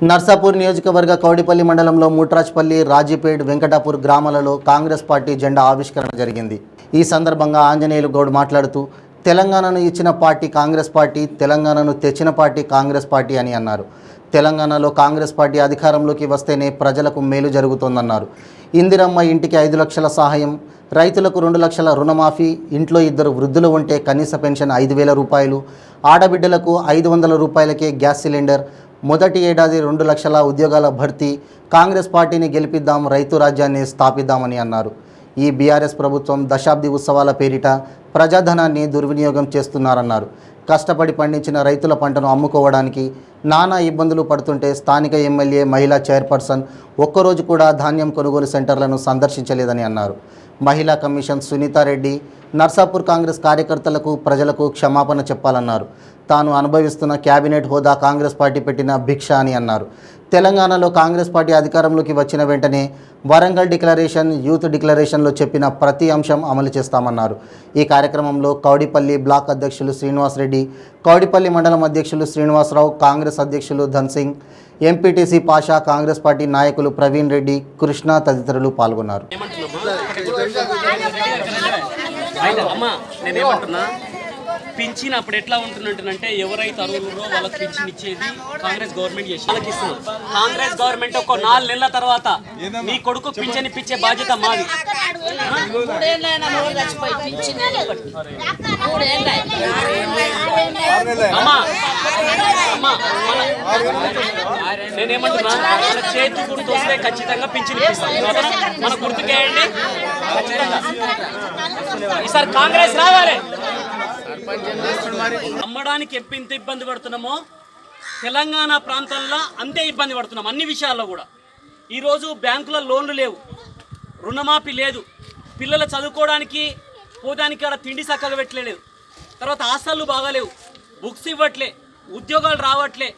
నర్సాపూర్ నియోజకవర్గ కౌడిపల్లి మండలంలో ముట్రాజ్పల్లి రాజీపేట్ వెంకటాపూర్ గ్రామాలలో కాంగ్రెస్ పార్టీ జెండా ఆవిష్కరణ జరిగింది. ఈ సందర్భంగా ఆంజనేయులు గౌడ్ మాట్లాడుతూ తెలంగాణను ఇచ్చిన పార్టీ కాంగ్రెస్ పార్టీ తెలంగాణను తెచ్చిన పార్టీ కాంగ్రెస్ పార్టీ అని అన్నారు. తెలంగాణలో కాంగ్రెస్ పార్టీ అధికారంలోకి వస్తేనే ప్రజలకు మేలు జరుగుతోందన్నారు. ఇందిరమ్మ ఇంటికి ఐదు లక్షల సహాయం రైతులకు రెండు లక్షల రుణమాఫీ ఇంట్లో ఇద్దరు వృద్ధులు ఉంటే కనీస పెన్షన్ ఐదు వేల రూపాయలు ఆడబిడ్డలకు ఐదు వందల రూపాయలకే గ్యాస్ సిలిండర్ మొదటి ఏడాది రెండు లక్షల ఉద్యోగాల భర్తీ. కాంగ్రెస్ పార్టీని గెలిపిద్దాం రైతు రాజ్యాన్ని స్థాపిద్దామని అన్నారు. ఈ బీఆర్ఎస్ ప్రభుత్వం దశాబ్ది ఉత్సవాల పేరిట ప్రజాధనాన్ని దుర్వినియోగం చేస్తున్నారన్నారు. కష్టపడి పండించిన రైతుల పంటను అమ్ముకోవడానికి నానా ఇబ్బందులు పడుతుంటే స్థానిక ఎమ్మెల్యే మహిళా చైర్పర్సన్ ఒక్కరోజు కూడా ధాన్యం కొనుగోలు సెంటర్లను సందర్శించలేదని అన్నారు. మహిళా కమిషన్ సునీతారెడ్డి నర్సాపూర్ కాంగ్రెస్ కార్యకర్తలకు ప్రజలకు క్షమాపణ చెప్పాలన్నారు. తాను అనుభవిస్తున్న కేబినెట్ హోదా కాంగ్రెస్ పార్టీ పెట్టిన భిక్ష అని అన్నారు. తెలంగాణలో కాంగ్రెస్ పార్టీ అధికారంలోకి వచ్చిన వెంటనే వరంగల్ డిక్లరేషన్ యూత్ డిక్లరేషన్లో చెప్పిన ప్రతి అంశం అమలు చేస్తామన్నారు. ఈ కార్యక్రమంలో కౌడిపల్లి బ్లాక్ అధ్యక్షులు శ్రీనివాస్ రెడ్డి కౌడిపల్లి మండలం అధ్యక్షులు శ్రీనివాసరావు కాంగ్రెస్ అధ్యక్షులు ధన్సింగ్ ఎంపీటీసీ పాషా కాంగ్రెస్ పార్టీ నాయకులు ప్రవీణ్ రెడ్డి కృష్ణ తదితరులు పాల్గొన్నారు. అమ్మా నేనేమంటున్నా? పింఛన్ అప్పుడు ఎట్లా ఉంటున్నట్టుంటే ఎవరైతే అర్హులో వాళ్ళకి పింఛన్ ఇచ్చేది కాంగ్రెస్ గవర్నమెంట్ చేసి వాళ్ళకి ఇస్తున్నాం. కాంగ్రెస్ గవర్నమెంట్ ఒక నాలుగు నెలల తర్వాత నీ కొడుకు పింఛన్ ఇప్పించే బాధ్యత మాది. అమ్మా నేనేమంటున్నా? మన చేతి గుర్తు వస్తే ఖచ్చితంగా పింఛన్ ఇప్పిస్తాం. మన గుర్తుకేయండి. ఖచ్చితంగా. ఈసారి కాంగ్రెస్ రావాలి. అమ్మడానికి ఎంత ఇబ్బంది పడుతున్నామో తెలంగాణ ప్రాంతంలో అంతే ఇబ్బంది పడుతున్నాం అన్ని విషయాల్లో కూడా. ఈరోజు బ్యాంకుల లోన్లు లేవు. రుణమాఫీ లేదు. పిల్లలు చదువుకోవడానికి పోదానికి అక్కడ తిండి చక్కగా పెట్టలేదు. తర్వాత హాస్టళ్ళు బాగాలేవు. బుక్స్ ఇవ్వట్లే. ఉద్యోగాలు రావట్లే.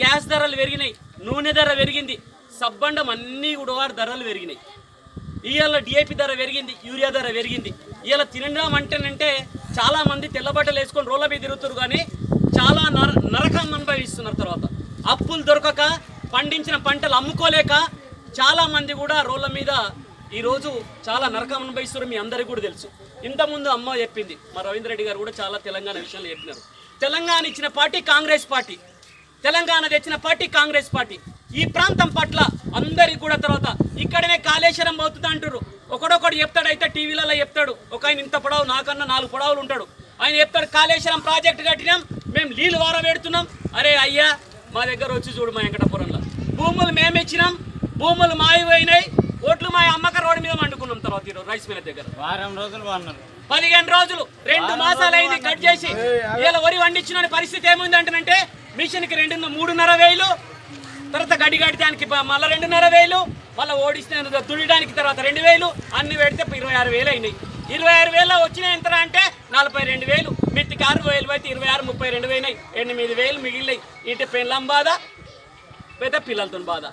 గ్యాస్ ధరలు పెరిగినాయి నూనె ధర పెరిగింది సబ్బండం అన్నీ కూడా ధరలు పెరిగినాయి. ఇవాళ డిఏపి ధర పెరిగింది యూరియా ధర పెరిగింది. ఇవాళ తినడం అంటేనంటే చాలామంది తెల్లబట్టలు వేసుకొని రోడ్ల మీద తిరుగుతారు కానీ చాలా నర నరకం అనుభవిస్తున్నారు తర్వాత. అప్పులు దొరకక పండించిన పంటలు అమ్ముకోలేక చాలామంది కూడా రోడ్ల మీద ఈరోజు చాలా నరకం అనుభవిస్తున్నారు మీ అందరికీ కూడా తెలుసు. ఇంతకుముందు అమ్మ చెప్పింది మా రవీంద్ర రెడ్డి గారు కూడా చాలా తెలంగాణ విషయాలు చెప్పినారు. తెలంగాణ ఇచ్చిన పార్టీ కాంగ్రెస్ పార్టీ. తెలంగాణ తెచ్చిన పార్టీ కాంగ్రెస్ పార్టీ. ఈ ప్రాంతం పట్ల అందరికి కూడా తర్వాత ఇక్కడనే కాళేశ్వరం అవుతుంది అంటారు ఒకడొకడు చెప్తాడైతే టీవీలలో చెప్తాడు. ఒక ఆయన ఇంత పొడవు నాకన్నా నాలుగు పొడవులు ఉంటాడు. ఆయన చెప్తాడు కాళేశ్వరం ప్రాజెక్ట్ కట్టినాం మేము నీళ్ళు వార పెడుతున్నాం అరే అయ్యా మా దగ్గర వచ్చి చూడు మా వెంకటపురంలో. భూములు మేమిచ్చినాం భూములు మాయిపోయినాయి ఓట్లు మా అమ్మక రోడ్డు మీద వండుకున్నాం తర్వాత ఈరోజు రైస్ మిల్ దగ్గర. వారం రోజులు బాగున్నారు పదిహేను రోజులు రెండు మాసాలు అయింది కట్ చేసి. ఇలా వరి వండించిన పరిస్థితి ఏముంది అంటేనంటే మిషన్కి రెండు మూడున్నర వేలు తర్వాత గడి కట్టడానికి మళ్ళీ రెండున్నర వేలు మళ్ళీ ఓడిస్తే తుడియడానికి తర్వాత రెండు వేలు అన్ని పెడితే ఇరవై ఆరు వేలు అయినాయి. ఇరవై ఆరు వేలు వచ్చిన ఎంత అంటే నలభై రెండు వేలు. మిత్తికి ఆరు వేలు అయితే ఇరవై ఆరు ముప్పై రెండు వేయినాయి ఎనిమిది వేలు మిగిలినాయి. ఇంటి పెళ్ళం బాధ పెద్ద పిల్లలతో బాధ.